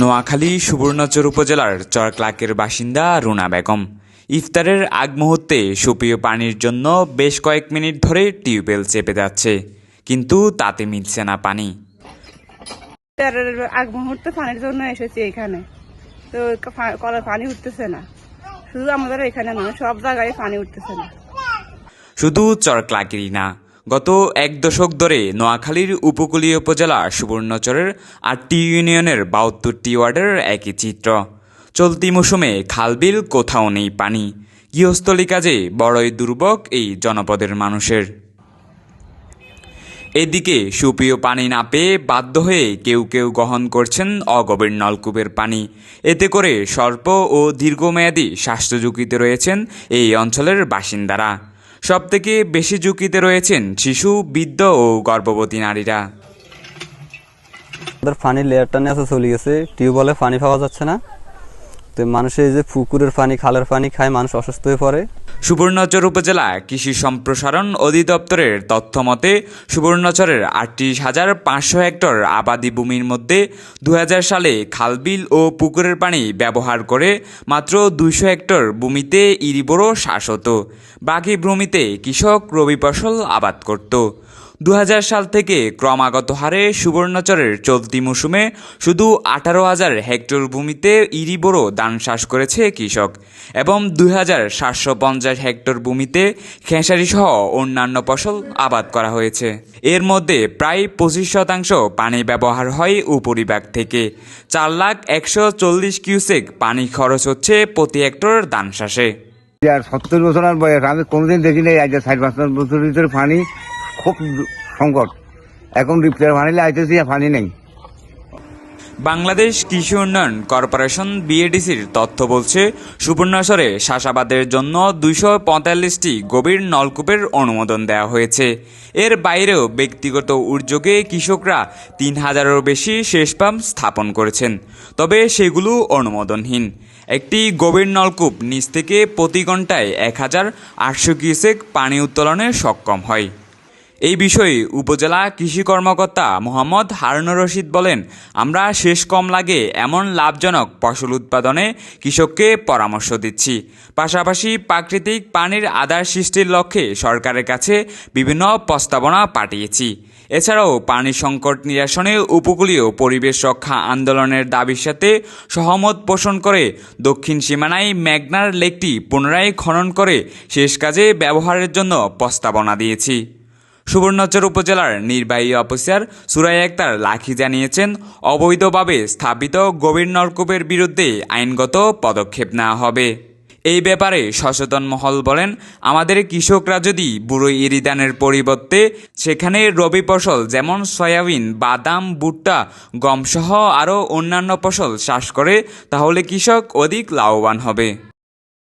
নোয়াখালী সুবর্ণচর উপজেলার চরক্লাকের বাসিন্দা রুনা বেগম। ইফতারের আগ মুহূর্তে সুপ্রিয় পানির জন্য বেশ কয়েক মিনিট ধরে টিউবওয়েল চেপে যাচ্ছে কিন্তু তাতে মিলছে না পানি। তার আগ মুহূর্তে পানির জন্য এসেছি এখানে। তো কলের পানি উঠতেছে না। শুধু আমাদের এখানে নয় সব জায়গায় পানি উঠতেছে না। শুধু চরক্লাকেরই না গত এক দশক ধরে নোয়াখালীর উপকূলীয় উপজেলা সুবর্ণচরের আটটি ইউনিয়নের বাহাত্তরটি ওয়ার্ডের একই চিত্র। চলতি মৌসুমে খালবিল কোথাও নেই পানি। গৃহস্থলী কাজে বড়ই দুর্ভোগ এই জনপদের মানুষের। এদিকে সুপ্রিয় পানি না পেয়ে বাধ্য হয়ে কেউ কেউ গ্রহণ করছেন অগভীর নলকূপের পানি। এতে করে স্বল্প ও দীর্ঘমেয়াদী স্বাস্থ্য ঝুঁকিতে রয়েছেন এই অঞ্চলের বাসিন্দারা। সবথেকে বেশি ঝুঁকিতে রয়েছেন শিশু, বৃদ্ধ ও গর্ভবতী নারীরা। আমাদের পানির লেয়ারটা নিয়ে চলে গেছে। টিউবওয়েলে ফানি পাওয়া যাচ্ছে না। তো মানুষের যে পুকুরের পানি, খালের পানি খায়, মানুষ অসুস্থ হয়ে পড়ে। সুবর্ণচর উপজেলা কৃষি সম্প্রসারণ অধিদপ্তরের তথ্য মতে, সুবর্ণচরের আটত্রিশ হাজার পাঁচশো হেক্টর আবাদি ভূমির মধ্যে দু হাজার সালে খালবিল ও পুকুরের পানি ব্যবহার করে মাত্র দুইশো হেক্টর ভূমিতে ইরিবোরো শাস হতো। বাকি ভূমিতে কৃষক রবি ফসল আবাদ করত। দু হাজার সাল থেকে ক্রমাগত হারে সুবর্ণচরের চলতি মৌসুমে শুধু আঠারো হাজার হেক্টর ভূমিতে ইরিবোরো ধান চাষ করেছে কৃষক এবং দুই হাজার সাতশো পঞ্চাশ হেক্টর ভূমিতে খেসারি সহ অন্যান্য ফসল আবাদ করা হয়েছে। এর মধ্যে প্রায় পঁচিশ শতাংশ পানি ব্যবহার হয় উপরিভাগ থেকে। চার লাখ একশো চল্লিশ কিউসেক পানি খরচ হচ্ছে প্রতি হেক্টর ধান চাষে। সত্তর বছর বয়স, আমি কোনোদিন দেখিনি আজ ষাট বছর বছর ভিতরে পানি খুব সংকট। এখন রিপ্লেয়ার পানি লাইতেছি আর পানি নেই। বাংলাদেশ কৃষি উন্নয়ন কর্পোরেশন বিএডিসির তথ্য বলছে সুবর্ণচরে চাষাবাদের জন্য দুইশো পঁয়তাল্লিশটি গভীর নলকূপের অনুমোদন দেওয়া হয়েছে। এর বাইরেও ব্যক্তিগত উদ্যোগে কৃষকরা তিন হাজারেরও বেশি শেষ পাম্প স্থাপন করেছেন। তবে সেগুলো অনুমোদনহীন। একটি গভীর নলকূপ নিচ থেকে প্রতি ঘন্টায় এক হাজার আটশো কিউসেক পানি উত্তোলনে সক্ষম হয়। এই বিষয়ে উপজেলা কৃষি কর্মকর্তা মোহাম্মদ হারুনুর রশিদ বলেন, আমরা শেষ কম লাগে এমন লাভজনক ফসল উৎপাদনে কৃষককে পরামর্শ দিচ্ছি। পাশাপাশি প্রাকৃতিক পানির আধার সৃষ্টির লক্ষ্যে সরকারের কাছে বিভিন্ন প্রস্তাবনা পাঠিয়েছি। এছাড়াও পানি সংকট নিরসনে উপকূলীয় পরিবেশ রক্ষা আন্দোলনের দাবির সাথে সহমত পোষণ করে দক্ষিণ সীমানায় ম্যাগনার লেকটি পুনরায় খনন করে শেষ কাজে ব্যবহারের জন্য প্রস্তাবনা দিয়েছি। সুবর্ণচর উপজেলার নির্বাহী অফিসার সুরাই আক্তার লাখি জানিয়েছেন, অবৈধভাবে স্থাপিত গভীর নলকূপের বিরুদ্ধে আইনগত পদক্ষেপ নেওয়া হবে। এই ব্যাপারে সচেতন মহল বলেন, আমাদের কৃষকরা যদি বুড়ো ইরিদানের পরিবর্তে সেখানে রবি ফসল যেমন সয়াবিন, বাদাম, ভুট্টা, গমসহ আরও অন্যান্য ফসল চাষ করে, তাহলে কৃষক অধিক লাভবান হবে।